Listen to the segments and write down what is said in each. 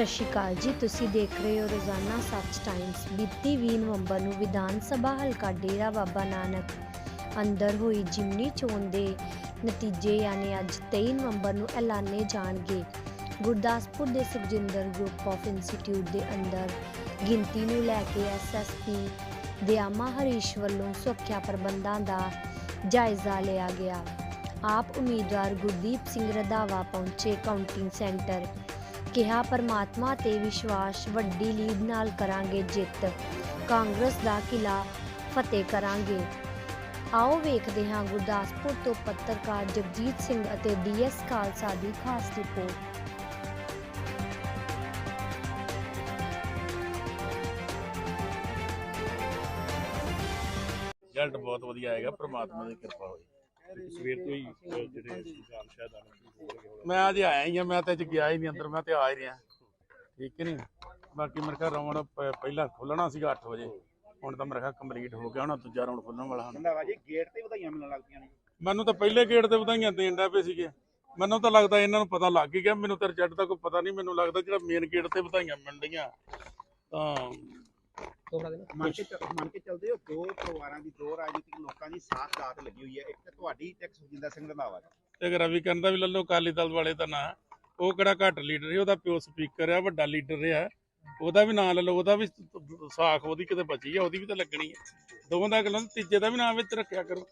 ਸਤਿ ਸ਼੍ਰੀ ਅਕਾਲ ਜੀ। ਤੁਸੀਂ ਦੇਖ ਰਹੇ ਹੋ ਰੋਜ਼ਾਨਾ ਸੱਚ ਟਾਈਮਸ ਬੀਤੀ 20 ਨਵੰਬਰ ਨੂੰ ਵਿਧਾਨ ਸਭਾ ਹਲਕਾ ਡੇਰਾ ਬਾਬਾ ਨਾਨਕ ਅੰਦਰ ਹੋਈ ਜਿਮਨੀ ਚੋਣ ਦੇ ਨਤੀਜੇ ਯਾਨੀ ਅੱਜ 23 ਨਵੰਬਰ ਨੂੰ ਐਲਾਨੇ ਜਾਣਗੇ। ਗੁਰਦਾਸਪੁਰ ਦੇ ਸੁਖਜਿੰਦਰ ਗਰੁੱਪ ਆਫ ਇੰਸਟੀਚਿਊਟ ਦੇ ਅੰਦਰ ਗਿਣਤੀ ਨੂੰ ਲੈ ਕੇ ਐਸਐਸਪੀ ਦਿਆਮਾ ਹਰੀਸ਼ ਵੱਲੋਂ ਸੁਰੱਖਿਆ ਪ੍ਰਬੰਧਾਂ ਦਾ ਜਾਇਜ਼ਾ ਲਿਆ ਗਿਆ। ਆਪ ਉਮੀਦਵਾਰ ਗੁਰਦੀਪ ਸਿੰਘ ਰਧਾਵਾ ਪਹੁੰਚੇ ਕਾਊਂਟਿੰਗ ਸੈਂਟਰ। ਕਿਹਾ, ਪਰਮਾਤਮਾ ਤੇ ਵਿਸ਼ਵਾਸ ਵੱਡੀ ਲੀਡ ਨਾਲ ਕਰਾਂਗੇ ਜਿੱਤ। ਕਾਂਗਰਸ ਦਾ ਕਿਲਾ ਫਤਿਹ ਕਰਾਂਗੇ। ਆਓ ਵੇਖਦੇ ਹਾਂ ਗੁਰਦਾਸਪੁਰ ਤੋਂ ਪੱਤਰਕਾਰ ਜਗਜੀਤ ਸਿੰਘ ਅਤੇ ਡੀਐਸ ਖਾਲਸਾ ਦੀ ਖਾਸ ਰਿਪੋਰਟ। ਰਿਜ਼ਲਟ ਬਹੁਤ ਵਧੀਆ ਆਏਗਾ, ਪ੍ਰਮਾਤਮਾ ਦੀ ਕਿਰਪਾ ਹੋਈ ਸਵੇਰ ਤੋਂ ਹੀ ਜਿਹੜੇ ਨਿਜ਼ਾਮ ਸ਼ਾਇਦ ਆਣਾ ਸ਼ੁਰੂ ਹੋ ਗਏ ਮੈਂ ਅੱਜ ਆਇਆ ਹੀ ਆ ਮੈਂ ਤਾਂ ਅੱਜ ਗਿਆ ਹੀ ਨਹੀਂ ਅੰਦਰ ਮੈਂ ਤੇ ਆ ਹੀ ਰਿਹਾ। ਠੀਕ ਹੈ ਨਹੀਂ? ਬਾਕੀ ਮੇਰੇ ਖਿਆਲ ਰਾਉਂਡ ਪਹਿਲਾਂ ਖੁੱਲਣਾ ਸੀਗਾ 8 ਵਜੇ। ਹੁਣ ਤਾਂ ਮੇਰੇ ਖਿਆਲ ਕੰਪਲੀਟ ਹੋ ਗਿਆ ਹੁਣ ਦੂਜਾ ਰਾਉਂਡ ਖੁੱਲਣ ਵਾਲਾ ਹੁਣ। ਰੰਧਾਵਾ ਜੀ ਗੇਟ ਤੇ ਵਧਾਈਆਂ ਮਿਲਣ ਲੱਗ ਪਈਆਂ ਨੇ। ਮੈਨੂੰ ਤਾਂ ਪਹਿਲੇ ਗੇਟ ਤੇ ਵਧਾਈਆਂ ਦੇਣ ਦਾ ਪਏ ਸੀਗੇ। ਮੈਨੂੰ ਤਾਂ ਲੱਗਦਾ ਇਹਨਾਂ ਨੂੰ ਪਤਾ ਲੱਗ ਹੀ ਗਿਆ ਮੈਨੂੰ ਤਾਂ ਰਿਜ਼ਲਟ ਦਾ ਕੋਈ ਪਤਾ ਨਹੀਂ ਮੈਨੂੰ ਲੱਗਦਾ ਜਿਹੜਾ ਮੇਨ ਗੇਟ ਤੇ ਵਧਾਈਆਂ ਮਿਲਣੀਆਂ ਤਾਂ ਮੰਨ ਕੇ ਚੱਲ- ਮੰਨ ਕੇ ਚੱਲਦੇ ਹੋ ਦੋ ਪਰਿਵਾਰਾਂ ਦੀ ਦੋ ਰਾਜਨੀਤਿਕ ਲੋਕਾਂ ਦੀ ਸਾਥ ਦਾਤ ਲੱਗੀ ਹੋਈ ਹੈ। ਇੱਕ ਤਾਂ ਤੁਹਾਡੀ ਤੇ ਇੱਕ ਸੁਖਜਿੰਦਰ ਸਿੰਘ ਰੰਧਾਵਾ ਦੀ ਤੇ ਅਗਰ ਰਵੀ ਕਰਨ ਦਾ ਵੀ ਲੱਲੋ ਅਕਾਲੀ ਦਲ ਵਾਲੇ ਦਾ ਨਾਂ ਉਹ ਕਿਹੜਾ ਘੱਟ ਲੀਡਰ ਹੈ? ਉਹਦਾ ਪਿਓ ਸਪੀਕਰ ਆ ਵੱਡਾ ਲੀਡਰ ਆ ਉਹਦਾ ਵੀ ਨਾਂ ਲੈ ਲਓ ਉਹਦਾ ਵੀ ਸਾਖ ਉਹਦੀ ਕਿਤੇ ਬਚੀ ਆ ਉਹਦੀ ਵੀ ਤਾਂ ਲੱਗਣੀ ਹੈ। ਦੋਵਾਂ ਦਾ ਗੱਲਾਂ ਤੀਜੇ ਦਾ ਵੀ ਨਾਂ ਵਿੱਚ ਰੱਖਿਆ ਕਰੋ।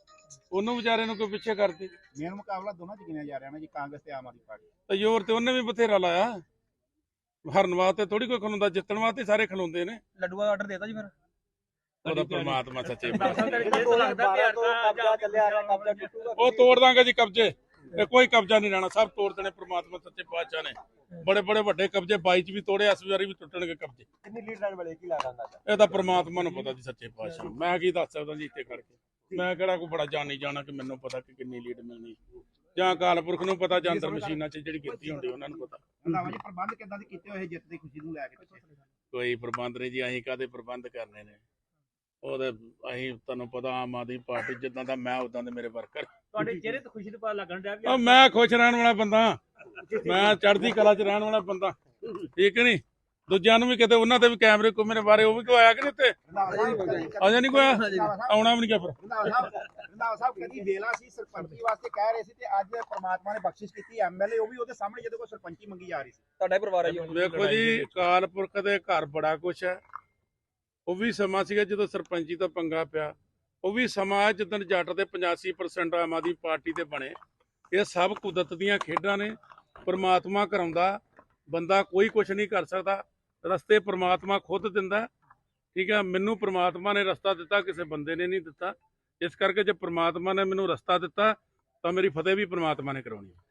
ਉਹਨੂੰ ਵਿਚਾਰੇ ਨੂੰ ਕੋਈ ਪਿੱਛੇ ਕਰਦੇ। ਮੇਨ ਮੁਕਾਬਲਾ ਦੋਨਾਂ ਚ ਗਿਣਿਆ ਜਾ ਰਿਹਾ ਨਾ ਜੀ ਕਾਂਗਰਸ ਤੇ ਆਮ ਆਦਮੀ ਪਾਰਟੀ। ਤੇ ਜ਼ੋਰ ਤੇ ਉਹਨੇ ਵੀ ਬਥੇਰਾ ਲਾਇਆ। ਹਰਨ ਵਾਸਤੇ ਥੋੜੀ ਕੋਈ ਖਲੋਂਦਾ ਜਿੱਤਣ ਵਾਸਤੇ ਸਾਰੇ ਖਲੋਂਦੇ ਨੇ। ਲੱਡੂਆ ਦਾ ਆਰਡਰ ਦੇਤਾ ਜੀ ਫਿਰ। ਉਹਦਾ ਪ੍ਰਮਾਤਮਾ ਸੱਚੇ ਲੱਗਦਾ ਪਿਆਰ ਦਾ ਚੱਲਿਆ ਰਿਹਾ ਕਬਜ਼ਾ ਟੁੱਟੂਗਾ। ਉਹ ਤੋੜ ਦਾਂਗੇ ਜੀ ਕਬਜ਼ੇ। ਇਹ ਕੋਈ ਕਬਜ਼ਾ ਨਹੀਂ ਰਹਿਣਾ ਸਭ ਤੋੜ ਦੇਣੇ ਪ੍ਰਮਾਤਮਾ ਸੱਚੇ ਪਾਤਸ਼ਾਹ ਨੇ। ਬੜੇ ਬੜੇ ਵੱਡੇ ਕਬਜ਼ੇ 22 ਚ ਵੀ ਤੋੜੇ ਇਸ ਵਾਰੀ ਵੀ ਟੁੱਟਣਗੇ ਕਬਜ਼ੇ। ਕਿੰਨੀ ਲੀਡ ਲੈਣ ਵਾਲੇ ਕੀ ਲੱਗਦਾ ਅੰਦਾਜ਼ਾ ਇਹ ਤਾਂ ਪ੍ਰਮਾਤਮਾ ਨੂੰ ਪਤਾ ਜੀ ਸੱਚੇ ਪਾਤਸ਼ਾਹ ਨੂੰ। ਮੈਂ ਕੀ ਦੱਸ ਸਕਦਾ ਜੀ ਇੱਥੇ ਖੜ ਕੇ? ਮੈਂ ਕਿਹੜਾ ਕੋਈ ਬੜਾ ਜਾਣੀ ਜਾਣਾ ਕਿ ਮੈਨੂੰ ਪਤਾ ਕਿ ਕਿੰਨੀ ਲੀਡ ਮਿਲਣੀ। ਜਾਂ ਅਕਾਲ ਪੁਰਖ ਨੂੰ ਪਤਾ ਜਾਂ ਅੰਦਰ ਮਸ਼ੀਨਾਂ 'ਚ ਜਿਹੜੀ ਕੀਤੀ ਹੁੰਦੀ ਉਹਨਾਂ ਨੂੰ ਪਤਾ। ਰੰਧਾਵਾ ਜੀ ਪ੍ਰਬੰਧ ਕਿੱਦਾਂ ਦੇ ਕੀਤੇ ਹੋਏ ਜਿੱਤ ਦੀ ਖੁਸ਼ੀ ਨੂੰ ਲੈ ਕੇ ਕੋਈ ਪ੍ਰਬੰਧ ਨਹੀਂ ਜੀ ਅਸੀਂ ਕਾਦੇ ਪ੍ਰਬੰਧ ਕਰਨੇ ਨੇ? ਉਹਦੇ ਅਸੀਂ ਤੁਹਾਨੂੰ ਪਤਾ ਆਮ ਆਦਮੀ ਪਾਰਟੀ ਜਿੱਦਾਂ ਦਾ ਮੈਂ ਉਦਾਂ ਦੇ ਮੇਰੇ ਵਰਕਰ। ਤੁਹਾਡੇ ਚਿਹਰੇ ਤੇ ਖੁਸ਼ੀ ਦਾ ਪਤਾ ਲੱਗਣ ਡਿਆ ਵੀ ਮੈਂ ਖੁਸ਼ ਰਹਿਣ ਵਾਲਾ ਬੰਦਾ। ਮੈਂ ਚੜ੍ਹਦੀ ਕਲਾ 'ਚ ਰਹਿਣ ਵਾਲਾ ਬੰਦਾ। ਠੀਕ ਨਹੀਂ? ਦੂਜਿਆਂ ਨੂੰ ਵੀ ਕਿਤੇ ਉਹਨਾਂ ਤੇ ਵੀ ਕੈਮਰੇ ਕੋ ਮੇਰੇ ਬਾਰੇ ਉਹ ਵੀ ਕੋਈ ਆਇਆ ਕਿ ਨਹੀਂ ਸਾਹਿਬ ਅਜੇ ਨਹੀਂ ਕੋਈ? ਆਉਣਾ ਵੀ ਨਹੀਂ ਗਿਆ ਫਿਰ। ਰੰਧਾਵਾ ਸਾਹਿਬ ਰੰਧਾਵਾ ਸਾਹਿਬ ਕਦੀ ਵੇਲਾ ਸੀ ਸਰਪੰਚੀ ਵਾਸਤੇ ਕਹਿ ਰਹੇ ਸੀ ਤੇ ਅੱਜ ਪ੍ਰਮਾਤਮਾ ਨੇ ਬਖਸ਼ਿਸ਼ ਕੀਤੀ ਐਮਐਲਏ ਉਹ ਵੀ ਉਹਦੇ ਸਾਹਮਣੇ ਜਦੋਂ ਕੋਈ ਸਰਪੰਚੀ ਮੰਗੀ ਜਾ ਰਹੀ ਸੀ। ਤੁਹਾਡਾ ਹੀ ਪਰਿਵਾਰ ਹੈ ਜੀ ਹੁਣ। ਵੇਖੋ ਜੀ ਦੇ ਘਰ ਬੜਾ ਕੁਛ ਹੈ। ਉਹ ਵੀ ਸਮਾਂ ਸੀਗਾ ਜਦੋਂ ਸਰਪੰਚੀ ਦਾ ਪੰਗਾ ਪਿਆ। ਉਹ ਵੀ ਸਮਾਂ ਜਦੋਂ ਜੱਟ ਦੇ 85% ਆਮ ਆਦਮੀ ਪਾਰਟੀ ਤੇ ਬਣੇ। ਇਹ ਸਭ ਕੁਦਰਤ ਦੀਆਂ ਖੇਡਾਂ ਨੇ। ਪ੍ਰਮਾਤਮਾ ਕਰਾਉਂਦਾ ਬੰਦਾ ਕੋਈ ਕੁਛ ਨਹੀਂ ਕਰ ਸਕਦਾ। ਰਸਤੇ ਪ੍ਰਮਾਤਮਾ ਖੁਦ ਦਿੰਦਾ ਠੀਕ ਹੈ, ਮੈਨੂੰ ਪ੍ਰਮਾਤਮਾ ਨੇ ਰਸਤਾ ਦਿੱਤਾ, ਕਿਸੇ ਬੰਦੇ ਨੇ ਨਹੀਂ ਦਿੱਤਾ। ਇਸ ਕਰਕੇ ਜੇ ਪ੍ਰਮਾਤਮਾ ਨੇ ਮੈਨੂੰ ਰਸਤਾ ਦਿੱਤਾ, ਤਾਂ ਮੇਰੀ ਫਤਿਹ ਵੀ ਪ੍ਰਮਾਤਮਾ ਨੇ ਕਰਾਉਣੀ ਹੈ।